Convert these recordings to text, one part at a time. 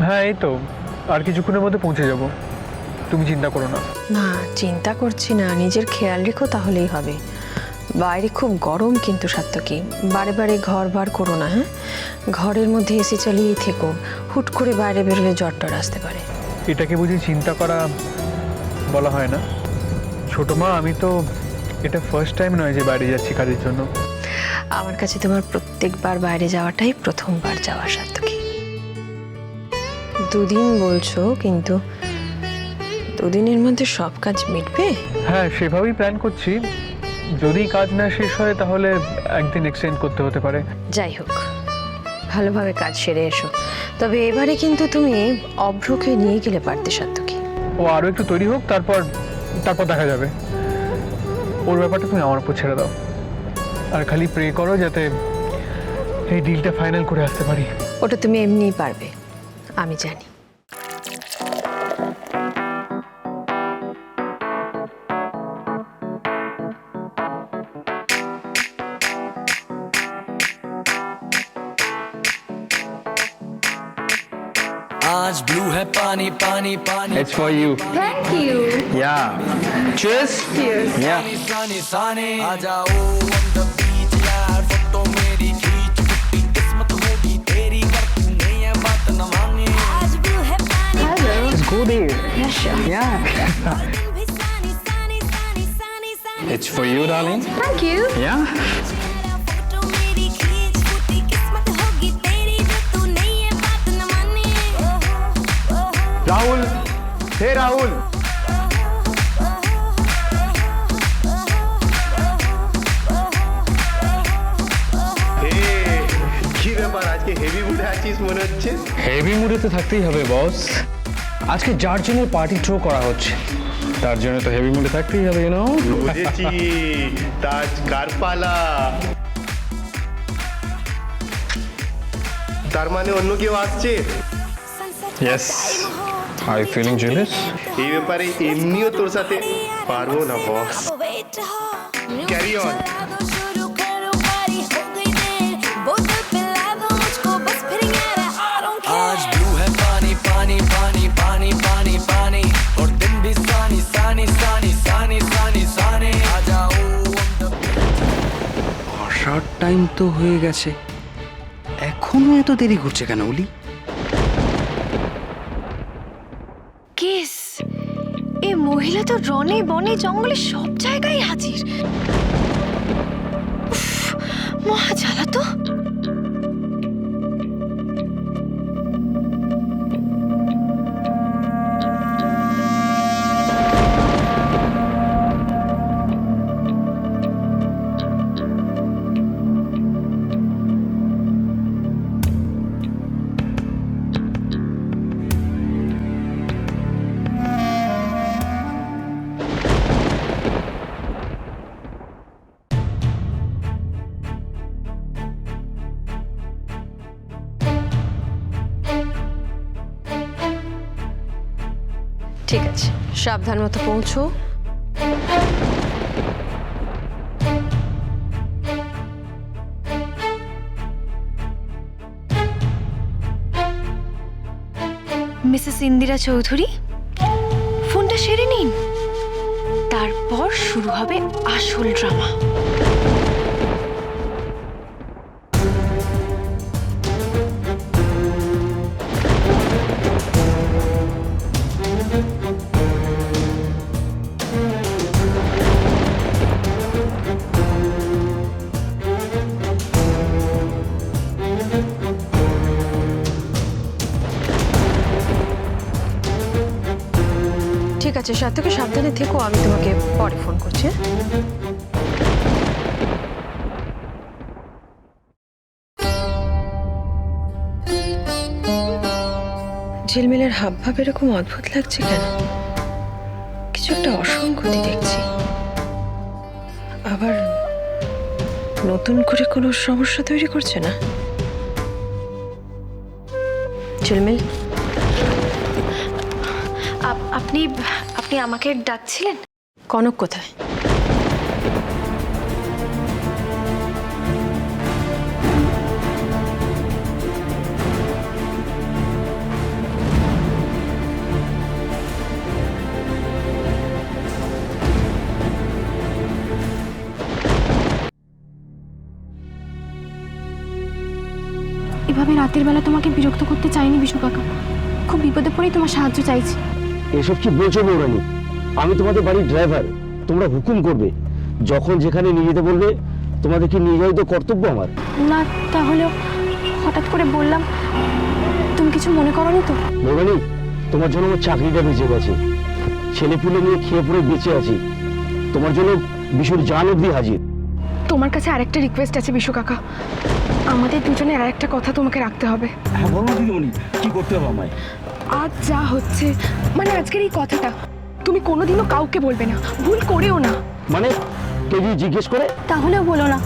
হ্যাঁ এই তো। আর কিছুক্ষণের মধ্যে পৌঁছে যাব। তুমি চিন্তা করো না। না চিন্তা করছি না। নিজের খেয়াল রেখো তাহলেই হবে। বাইরে খুব গরম কিন্তু সাত্তকী বারে বারে ঘর বার করো না হ্যাঁ? ঘরের মধ্যে এসি চালিয়েই থেকো। হুট করে বাইরে বেরোলে জ্বর টর আসতে পারে। এটাকে বুঝি চিন্তা করা বলা হয় না? ছোট মা আমি তো এটা ফার্স্ট টাইম নয় যে বাইরে যাচ্ছি কাজের জন্য। আমার কাছে তোমার প্রত্যেকবার বাইরে যাওয়াটাই প্রথমবার যাওয়া সাত্তকী দুদিন বলছো কিন্তু দুদিনের মধ্যে সব কাজ মিটবে? হ্যাঁ সেভাবেই প্ল্যান করছি। যদি কাজ না শেষ হয় তাহলে একদিন এক্সটেন্ড করতে হতে পারে। যাই হোক ভালোভাবে কাজ সেরে এসো। তবে এবারে কিন্তু তুমি অভ্রকে নিয়ে গেলে পারতে সাত্তকী ও আরও একটু তৈরি হোক তারপর তারপর দেখা যাবে। ওর ব্যাপারটা তুমি আমার উপর ছেড়ে দাও। আর খালি প্রে করো যাতে এই ডিলটা ফাইনাল করে আসতে পারি। ওটা তুমি এমনিই পারবে। আমি জানি आज ब्लू है पानी पानी पानी It's for you. Thank you. Yeah. Cheers. Cheers. Yeah. सानी सानी आ जाओ on the beach यार फोटो मेरी go there. Yeah, sure. Yeah. दिन भी sunny, sunny, sunny, sunny, sunny. It's for you, darling. Thank you. Yeah. तेरा फोटो मेरी खींच फूटी किस्मत होगी तेरी जो तूने ये बात न मानी ओहो, ओहो, Rahul. Hey, Rahul. কি ব্যাপার আজকে হেভি মুডে আছিস মনে হচ্ছে হেভি মুডে তো থাকতেই হবে বস আজকে যার জন্য পার্টি থ্রো করা হচ্ছে। তার জন্য তো হেভি মুডে থাকতেই হবে বুঝেছি। তাজ কারপালা। তার মানে অন্য কেউ আসছে? ইয়েস আই ফিলিং এই ব্যাপারে এমনিও তোর সাথে পারব না বস ক্যারি অন টাইম তো হয়ে গেছে। এখনও এত দেরি করছে কেন, উলি? কেস। এই মহিলা তো রনে বনে জঙ্গলে সব জায়গায় হাজির। মহা জ্বালা তো। ঠিক আছে। সাবধান মতো পৌঁছো। মিসেস ইন্দিরা চৌধুরী, ফোনটা সেরে নিন। তারপর শুরু হবে আসল ড্রামা। আছে সাত্তকে সাবধানে থেকো, আমি তোমাকে পরে ফোন করছি হ্যাঁ? ঝিলমিলের হাব ভাব এরকম অদ্ভুত লাগছে কেন? কিছু একটা অসঙ্গতি দেখছি। আবার নতুন করে কোনো সমস্যা তৈরি করছে না? ঝিলমিল? আপ- আপনি আপনি আমাকে ডাকছিলেন? কনক কোথায়? এভাবে রাতের বেলা তোমাকে বিরক্ত করতে চাইনি বিশু কাকা খুব বিপদে পড়েই তোমার সাহায্য চাইছি। এসব কি বলছো বৌরানি? আমি তোমাদের বাড়ির ড্রাইভার তোমরা হুকুম করবে। যখন যেখানে নিয়ে যেতে বলবে তোমাদেরকে নিয়ে যাওয়াই তো কর্তব্য আমার? না তাহলেও হঠাৎ করে বললাম তুমি কিছু মনে করনি তো? বৌরানি তোমার জন্য আমার চাকরিটা বেঁচে গেছে। ছেলে পুলে নিয়ে খেয়ে পড়ে বেঁচে আছি। তোমার জন্য বিশুর জান অব্দি হাজির। তোমার কাছে আরেকটা রিকোয়েস্ট আছে বিশু কাকা। আমাদের দুজনের আরেকটা কথা তোমাকে রাখতে হবে। হ্যাঁ বলো দিদিমণি কি করতে হবে আমায়? আজ যা হচ্ছে মানে আজকের এই কথাটা তুমি কোনোদিনও কাউকে বলবে না ভুল করেও না। মানে কেউ জিজ্ঞেস করে? তাহলেও বলো না।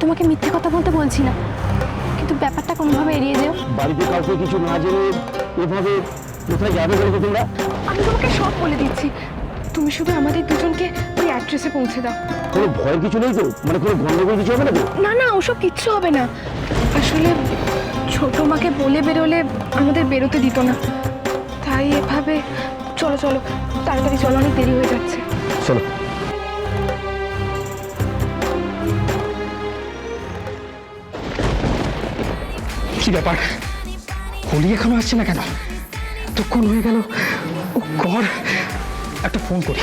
তোমাকে মিথ্যে কথা বলতে বলছি না। কিন্তু ব্যাপারটা কোনোভাবে এড়িয়ে যেও। বাড়িতে কাউকে কিছু না জেনে এভাবে কোথায় যাবে বলব তোমরা? আমি তোমাকে সব বলে দিচ্ছি। তুমি শুধু আমাদের দুজনকে ওই অ্যাড্রেসে পৌঁছে দাও। কোনো ভয়ের কিছু নেই তো? মানে কোনো গন্ডগোল কিছু হবে না তো? না না ওসব কিচ্ছু হবে না। আসলে ছোট মাকে বলে বেরোলে আমাদের বেরোতে দিত না। তাই এভাবে চলো চলো, তাড়াতাড়ি চলো, অনেক দেরি হয়ে যাচ্ছে। চলো। কি ব্যাপার? হোলি এখনও আসছে না কেন? এতক্ষণ হয়ে গেল। ও গড! একটা ফোন করি।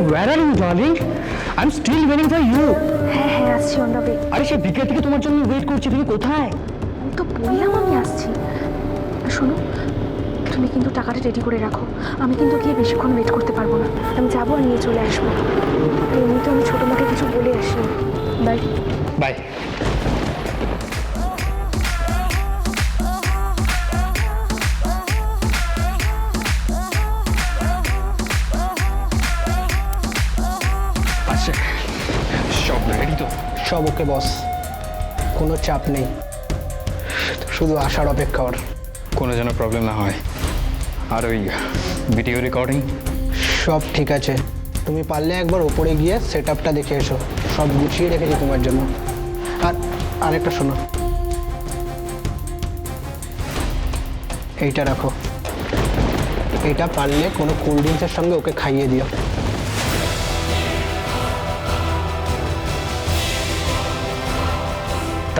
বলো are where darling? I'm still waiting for you. হ্যাঁ হ্যাঁ আসছি অন দ্য ওয়ে আরে সেই বিকেল থেকে তোমার জন্য ওয়েট করছি তুমি কোথায়? আমি তো বললাম আমি আসছি। শোনো তুমি কিন্তু টাকাটা রেডি করে রাখো। আমি কিন্তু গিয়ে বেশিক্ষণ ওয়েট করতে পারব না। আমি যাব আর নিয়ে চলে আসব। এমনিতে আমি ছোটো মাকে কিছু বলে আসি বাই বাই রেডি তো? সব ওকে বস কোনো চাপ নেই। শুধু আসার অপেক্ষা ওর। কোনো যেন প্রবলেম না হয়। আর ওই ভিডিও রেকর্ডিং সব ঠিক আছে। তুমি পারলে একবার ওপরে গিয়ে সেট আপটা দেখে এসো। সব গুছিয়ে রেখেছি তোমার জন্য। আর আরেকটা শোনো। এইটা রাখো। এটা পারলে কোনো কোল্ড ড্রিঙ্কসের সঙ্গে ওকে খাইয়ে দিও।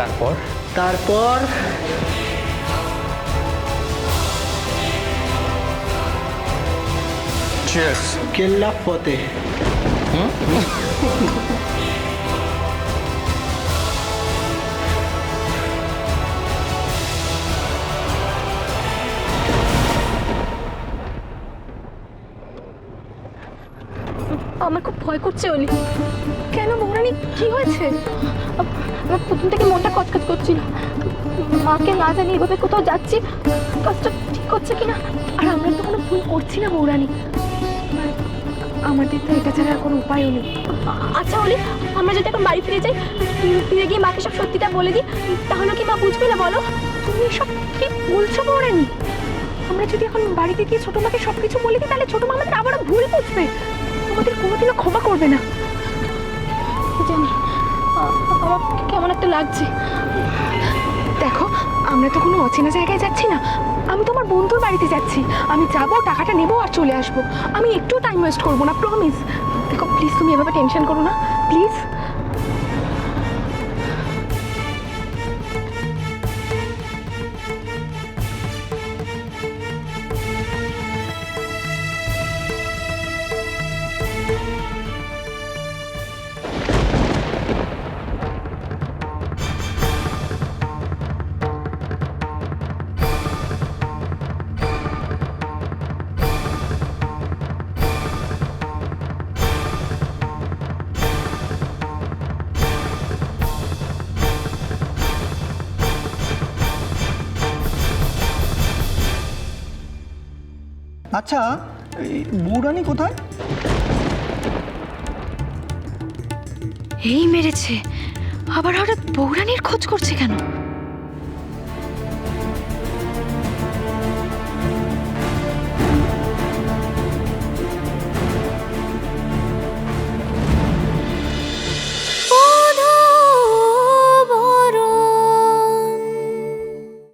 তারপর তারপর চিয়ার্স কেল্লা ফতে আমার খুব ভয় করছে অলি কেন বৌরানি কি হয়েছে? আমার প্রথম থেকে মনটা কচকচ করছিল। মাকে না জানি এভাবে কোথাও যাচ্ছি কাজটা ঠিক হচ্ছে কিনা? আর আমরা তো কোনো ভুল করছি না আর আমাদের তো এটা ছাড়া কোনো উপায়ও নেই। আচ্ছা অলি আমরা যদি এখন বাড়ি ফিরে যাই, ফিরে- গিয়ে মাকে সব সত্যিটা বলে দিই, তাহলে কি মা বুঝবে না বলো? তুমি সব কি বলছো বৌরানি আমরা যদি এখন বাড়িতে গিয়ে ছোটো মাকে সব কিছু বলে দিই, তাহলে ছোটো মা আমাদের আবারও ভুল বুঝবে। আমাদের কোনোদিনও ক্ষমা করবে না। জানি, আমার কেমন একটা লাগছে। দেখো, আমরা তো কোনো অচেনা জায়গায় যাচ্ছি না। আমি তোমার বন্ধুর বাড়িতে যাচ্ছি। আমি যাব, টাকাটা নেব আর চলে আসব। আমি একটু টাইম ওয়েস্ট করব না প্রমিস দেখো প্লিজ তুমি এভাবে টেনশন করো না। প্লিজ আচ্ছা বৌরানি কোথায়? এই মেরেছে। আবার হঠাৎ বৌরানির খোঁজ করছে কেন?